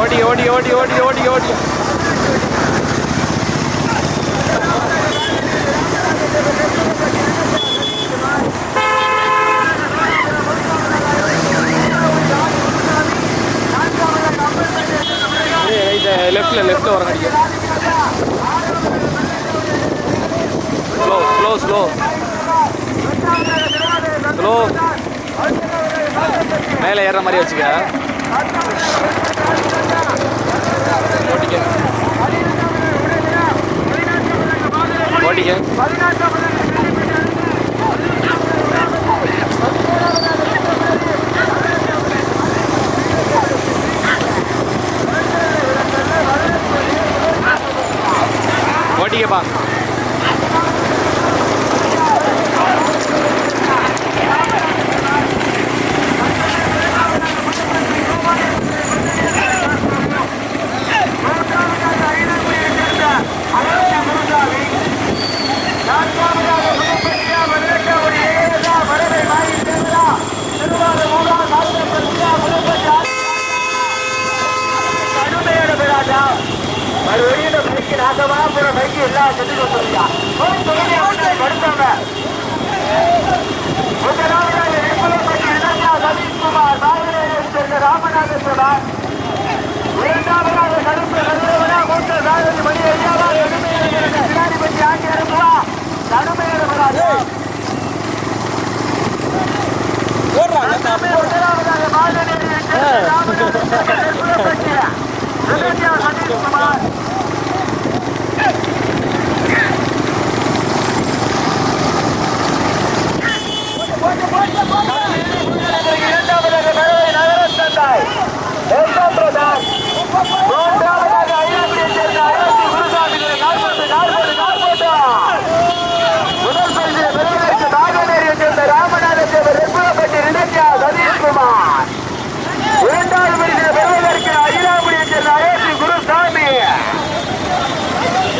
ஓடி ஓடி ஓடி ஓடி ஓடி ஓடி. லெஃப்டில் லெஃப்ட்ல வர அடிக்க ஸ்லோ ஸ்லோ ஸ்லோ ஸ்லோ மேலே ஏறுற மாதிரி வச்சுக்க. ஓட்டிக்க. ஓட்டிக்க. வண்டியை பார்க்கலாம் Are you ready? ஓட்டிக்கப்பா ராமநாதபுரம் இரண்டாவதாக கருப்பு நடுவரா மூத்த சாரதி மணி ஐயாவா அதிகாரிபதி ஆகிய அனுப்புவா நடுமையான முதலாவதாக மாதநேரி சதீஷ்குமார் இரண்டாவதாக மதுரை நகரத்தந்தாய் எஸ்எம் பிரதான் மூன்றாவதாக ஐயாபுரியை சேர்ந்த ஐயாசி குருசாமி நாற்பது நாற்பது நாற்பது முதல் பரிசில் பெறுவதற்கு நாகநேரியை சேர்ந்த ராமநாத தேவர் ரெப்புலப்பட்டி ரிடன்யா சதீஷ்குமார் இரண்டாவது பரிசில் பெறுவதற்கு ஐயாபுரியை சேர்ந்த ஐயாசி குருசாமி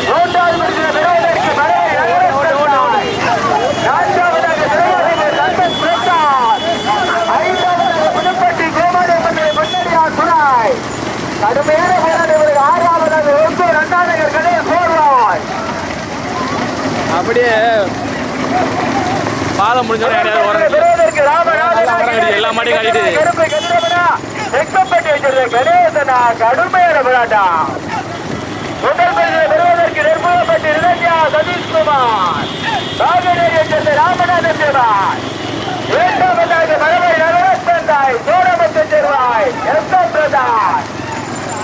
மூன்றாவது பரிசில் பெறுவதற்கு மதுரை நகரத்தந்தாய் நான்காவதாக பெறுவதற்கு தந்தன் பிரசாத் ஐந்தாவதாக புதுப்பட்டி கோமாரியம்மன் முன்னடியார் துணாய் கடுமையான போராட்டம் ஆறாவதாக ஒன்பது அண்ணாநகர் கடை போர்வாய் அப்படியே பாதம் முடிஞ்சோடனே யாரையாவது கட்டி, எல்லா மாட்டையும் கட்டிட்டு. கடுமையான போராட்டம். முதல் பரிசை பெறுவதற்கு நிர்மூலப்பட்டு இளைஞா சதீஷ்குமார். நாகநேரியை சேர்ந்த ராமநாதன் மரபை நகரத்தந்தாய் சோழமத்தை சேர்வாய் எஸ் எம் பிரதான்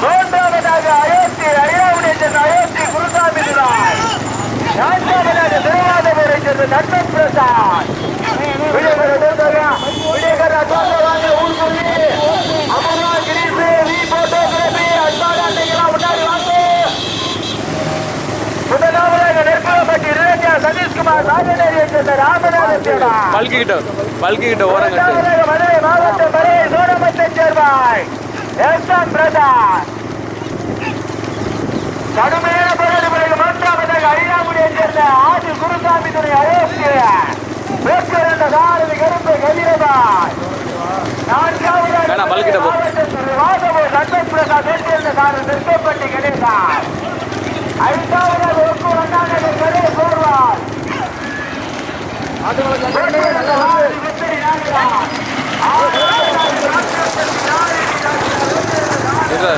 மூன்றாவதாக அயோத்தி ஐயாவுடைய சேர்ந்த அயோத்தி குருசாமி நான்காவதாக திருவாதபுரை சேர்ந்த நட்பன் பிரசாத். விஜயகர தோந்தரா விஜயகர தோந்தராங்க ஊர் சொல்லி. அமர்வா கிரீசு வி போட்டோகிராபி அன்பாடாண்டிகளா முன்னாடி வாங்க. முதலாவதாக நெற்குளப்பட்டி இளைஞா சதீஷ்குமார் ராஜநேரியை சேர்ந்த ராமநாதன் தேவா. பல்கிக்கிட்ட பல்கிக்கிட்ட ஓரம் கட்டு. இரண்டாவதாக மதுரை மாவட்டம் மதுரை சோழமத்தை சேர்வாய் எஸ்என் பிரதான் கடுமையான போராட்ட பிறகு மூன்றாவதாக சேர்ந்த ஆதி குருசாமி துறை அயோக்கிய வேட்கரண்ட சாரதி கருப்பு கதிரபாய் போ. வாதவோ சந்தன் பிரசாத் சேர்ந்த சாரதி திருப்பப்பட்டி கணேசன் ஐந்தாவதாக ஒப்பு ரெண்டாவது கரே போர்வாள் இல்லை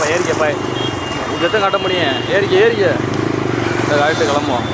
அவ்வளோதான்ப்பா ஏறிக்கப்பா இதை காட்ட முடியும். ஏறிக்க ஏறிக்க இந்த கிளம்புவோம்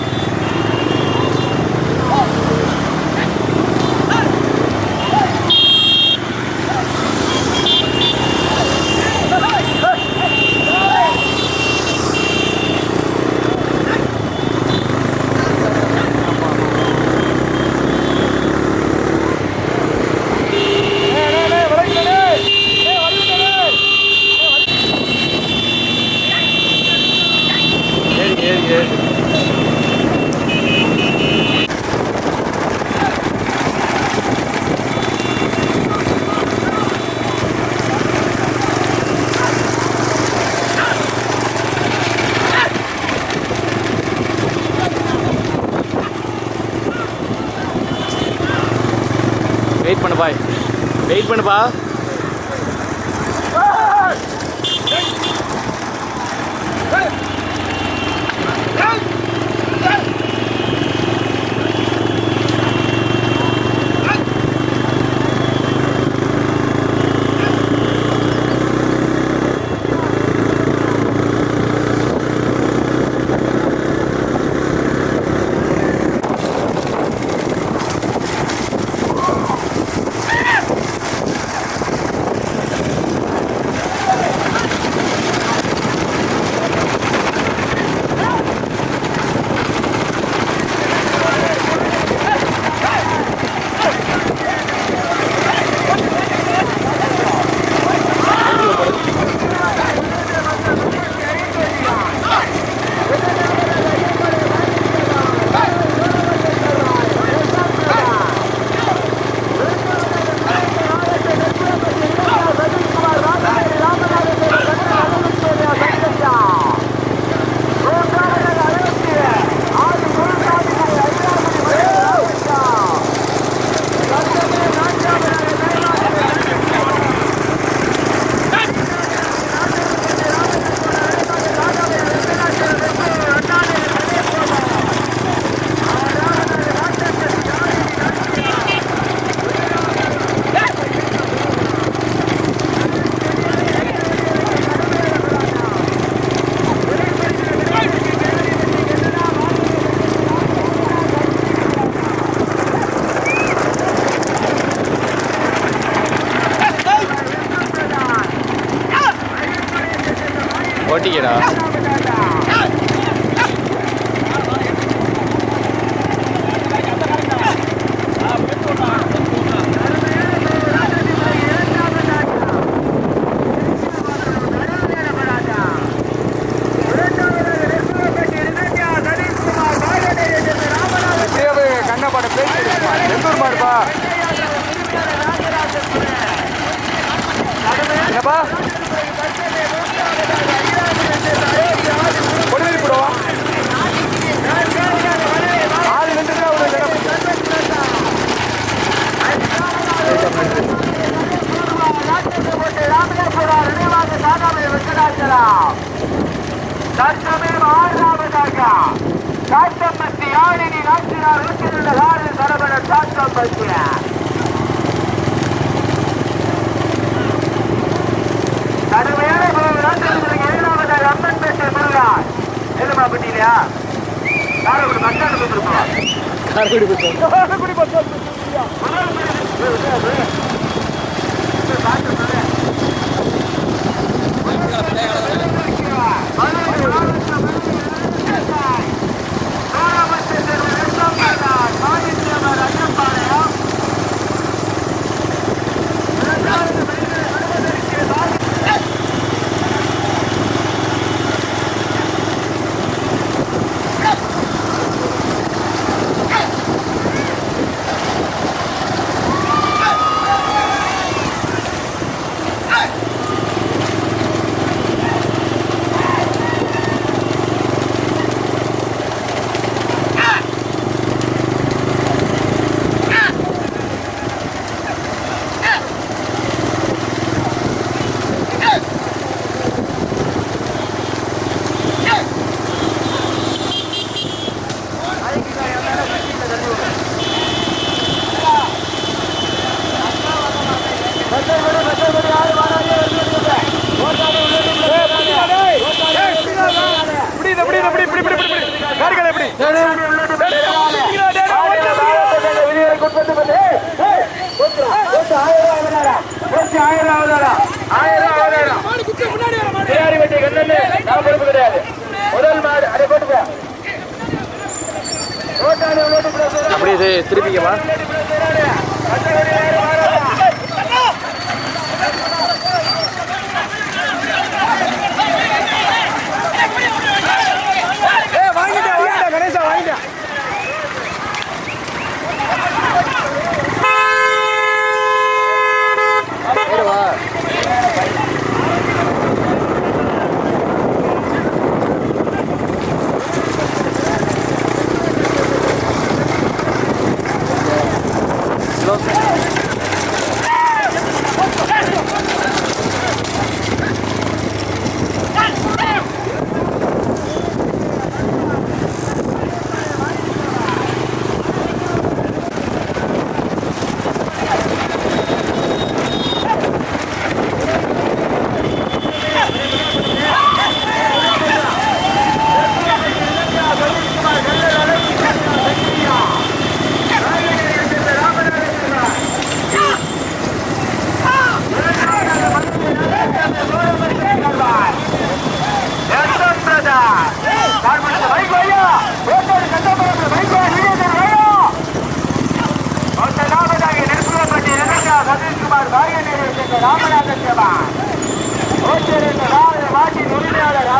பண்ணுப்பா வெயிட் பண்ணுப்பா. ஓட்டிக்கடா. காட்டம்பத்திய கடுமையான நாட்டிற்கு ஏழாவதாக அம்மன் பேட்டை முருகான் எதுமா பட்டியலையா காரைக்குடி மச்சான் கொடுத்துருப்போம் காரைக்குடி பக்கம் காரைக்குடி மச்சான் முதல் திருப்பிக்கவா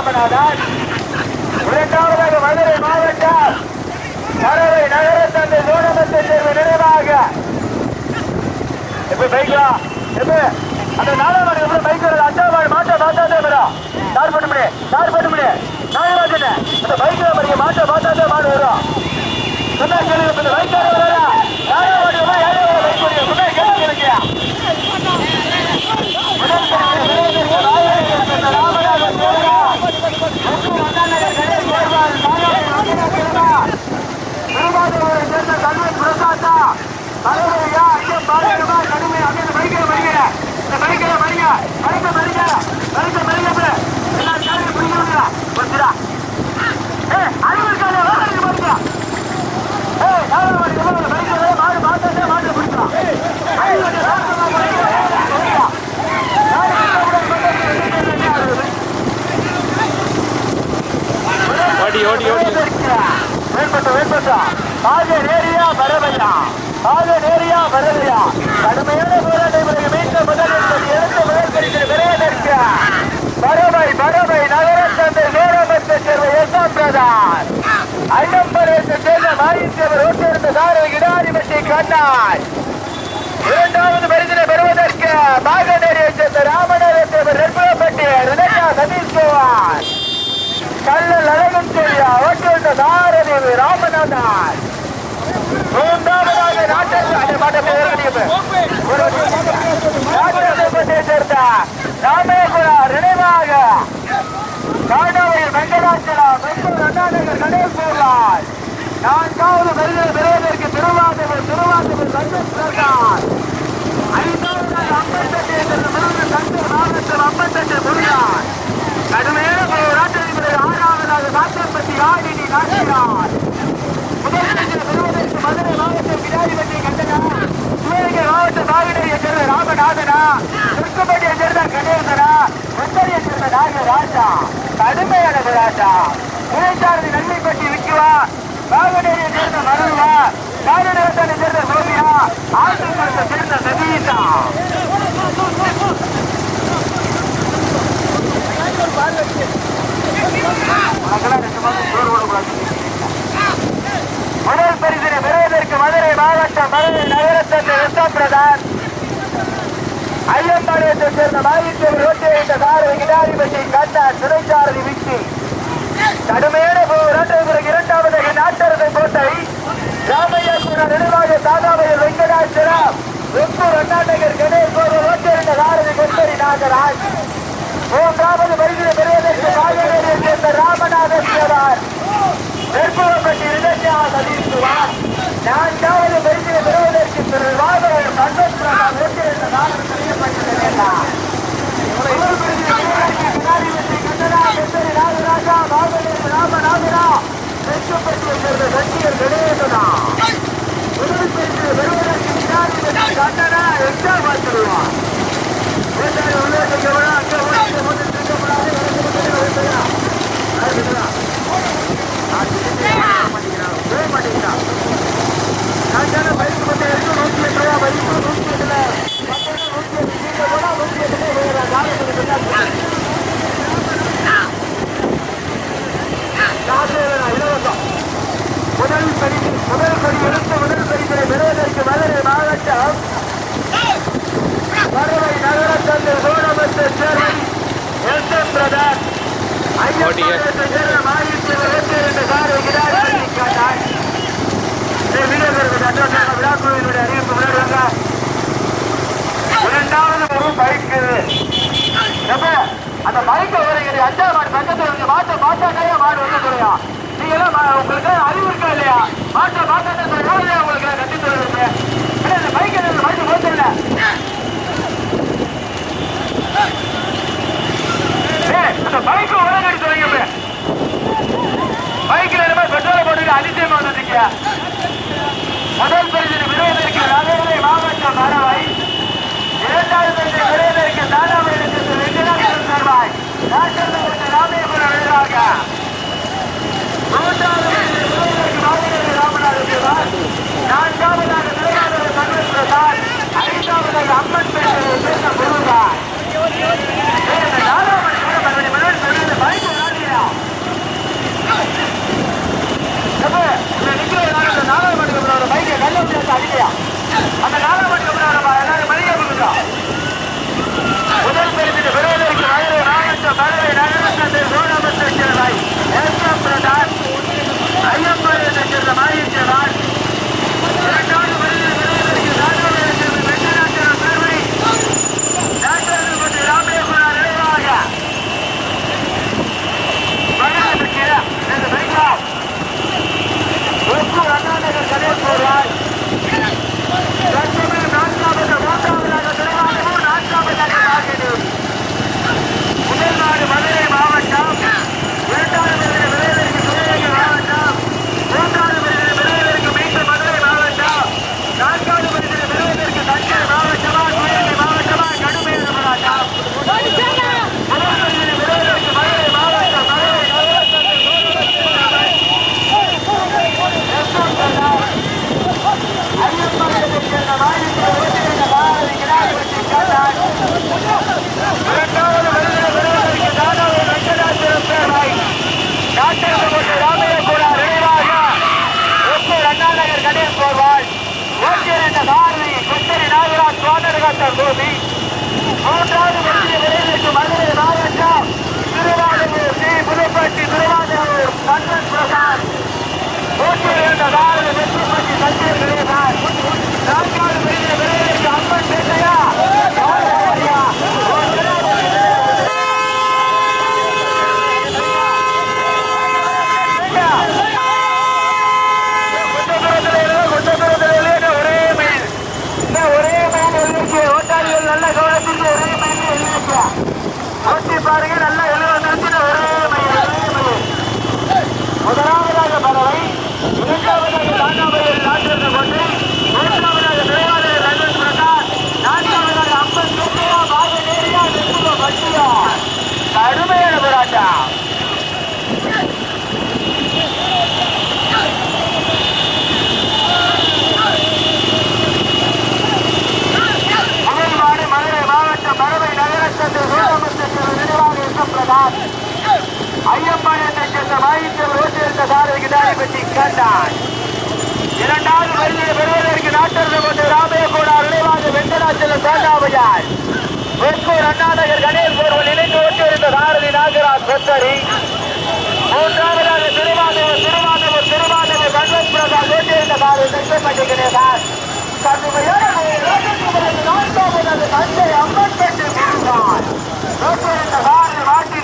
ராமநாதன். இரண்டாவதாக மதுரை மாவட்டம். பறவை நகர தந்தை சோழமத்தை தேர்வு நிறைவாக எப்ப பைக்கா எப்ப? அந்த நாலாம் மாடு எப்படி பைக் வருது அஞ்சாவது மாடு மாட்ட மாட்டாதே வரும் ஸ்டார்ட் பண்ண முடியும் ஸ்டார்ட் பண்ண முடியும் நாகராஜன் அந்த பைக்ல பாருங்க மாட்ட மாட்டாதே மாடு வரும். சொன்னா கேளுங்க இந்த பைக் வரா நாகராஜன் மாடு எல்லாம் பைக் வருங்க சொன்னா கேள்வி கேளுங்க முதல் பரிசு பெறுவதற்கு ராமநாதன் வருகிற வருகிற வருகிற வருகிற வருகிற வருகிற ராமநாதன் தேவரா. ஓடி ஓடி ஓடி. வேண்பட்ட வேண்பட்ட ஆக நேரியா வரவையா ஆக நேரியா வரவையா கடுமையான போராட்ட மீட்ட முதல் என்பது இரண்டு முதல் பரிசு விரைவதற்க பறவை பறவை நகரத்தந்தை வேரமத்தை சேர்ந்த எஸ்ஆம் பிரதான். ஐயம்பரத்தை சேர்ந்த மாயித்தவர் ஓட்டிருந்த சாரல் கிடாரிபட்டி கண்ணாய். இரண்டாவது பரிசனை பெறுவதற்கு பாகநேரியை சேர்ந்த ராமநாதத்தேவர் நெற்புறப்பட்டி ரினயா சதீஷ்குமார் கல்லல் அழகன் தெரியா ஓட்டுள்ள சாரதி ராமநாதன். மூன்றாவதாக நாட்டத்தை அதை மாட்ட நாட்டத்தை சேர்ந்த ராமேஸ்வரா நினைவாக காண்டவையில் வெங்கடாச்சலா மெம்பர் அண்ணாநகர் கணேஷ்வர்லால் நான்காவது வருகிற பெறுவதற்கு திருவாதிபர் திருவாதிபர் சந்தோஷ் பிரகாஷ் ஐந்தாவது ஐம்பத்தெட்டு விருது ஐம்பத்தெட்டு கடுமையான போராட்டத்திற்கு ஆறாவதாக சாத்திரப்பட்டி ஆடினி நாட்டினார் முதலில் பெறுவதற்கு மதுரை மாவட்டம் கிடாரிபட்டி கண்டனா சிவகங்கை மாவட்டம் நாகினையை சேர்ந்த ராமநாதனா திருக்குப்பட்டியை சேர்ந்த கணேசனா முத்தரையை சேர்ந்த நாகராஜா கடுமையான போராட்டா இளைச்சாரதி நன்மைப்பட்டி விக்குவா பாகனேரியை சேர்ந்த மருவா காரணவத்தனை சேர்ந்த சோமியா ஆட்டுக்குளத்தை சேர்ந்த சதீஷா முதல் பரிசனை பெறுவதற்கு மதுரை மாவட்டம் மதுரை நகரத்தந்தை வெஸ்டாம் பிரதான் ஐயம்பாளையத்தை சேர்ந்த மாயித்தேவர் ரோட்டை வைத்த சாரதி கிடாரிபட்டி கண்ணா சிறைச்சாரதி விக்கி கடுமையான போராட்டம். பிறகு இரண்டாவது நாட்டரசை கோட்டை ராமையா கூட நினைவாக தாதாவையில் வெங்கடாச்சலம் வெப்பூர் அண்ணாநகர் கணேஷ் ரோட்டை இருந்த சாரதி கொத்தரி நாகராஜ். மூன்றாவது வருகிற பெரியதற்கு மாயவேரியை சேர்ந்த ராமநாத சேவார் நெற்புறப்பட்டி இளைஞா சதீஷ்குமார் நான்காவது பரிசினை பெறுவதற்கு திரு ராமர் சந்தோஷ் பிரகாஷ் வெற்றியிருந்த நாடு தெரியப்பட்டது வேண்டாம் முதல் பரிசினை பெறுவதற்கு பின்னாடி வெற்றி கண்டனா திருக்கப்படாது முதல் படி முதல் படி எடுத்து முதல் பரிசனை பெறுவதற்கு மதுரை மாவட்டம் பறவை நகரத்தந்தை சோழமத்தை சேர்வை எஸ் எம் பிரதான் ஓட்டிங்க. சேர்ந்த மாயித்தவர் வெற்றியிருந்த சாரை கிடாரி காட்டாய் வீரர்களுக்கு விழாக்குழுவினுடைய அறிவிப்பு முன்னாடி இரண்டாவது ஒரு பைக்கு எப்ப? அந்த பைக்கை வரீங்க அஞ்சாவது மாடு பக்கத்துல இருக்கு. மாட்ட மாட்டாங்க மாடு வந்து சொல்லுயா நீங்க எல்லாம் உங்களுக்கு அறிவு இருக்கா இல்லையா? மாட்ட மாட்டாங்க சொல்லுங்க உங்களுக்கு கட்டி சொல்லுங்க அந்த பைக்கை பைக்கு போச்சல அந்த பைக்கு உலகடி சொல்லுங்க பைக்கில் என்ன பெட்ரோல் போட்டு அதிசயமா வந்தீங்க முதல் பரிசு விருதுக்கு நகரை மாவட்டம் மரவாய். அடிக்கலையா அந்த நாலாவது எல்லாரும் மளிகை கொடுக்கா. முதல் பெருமித பெருவதற்கு மதுரை மாவட்டம் மதுரை நகரத்தில் சோழாமத்தில் ஐயப்பன் என்ற மாயிற்று கண்டான். இரண்டாவது வருகை பெறுவதற்கு நாட்டிற்கு கொண்டு ராமைய கோடார் விளைவாக வெங்கடாச்சலம் சாண்டாமையார் பொற்கூர் அண்ணாநகர் கணேஷ் ஒருவன் இணைந்து ஓட்டியிருந்த பாரதி நாகராஜ் கொத்தரி. மூன்றாவதாக திருவாதவர் திருவாதவர் திருவாதவர் சண்முக பிரசாத் ஓட்டியிருந்த பாரதி சங்கர்பட்டி கணேசார் கடுமையான நான்காவது தஞ்சை அம்பன்பட்டி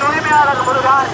உரிமையாளர் முருகான்.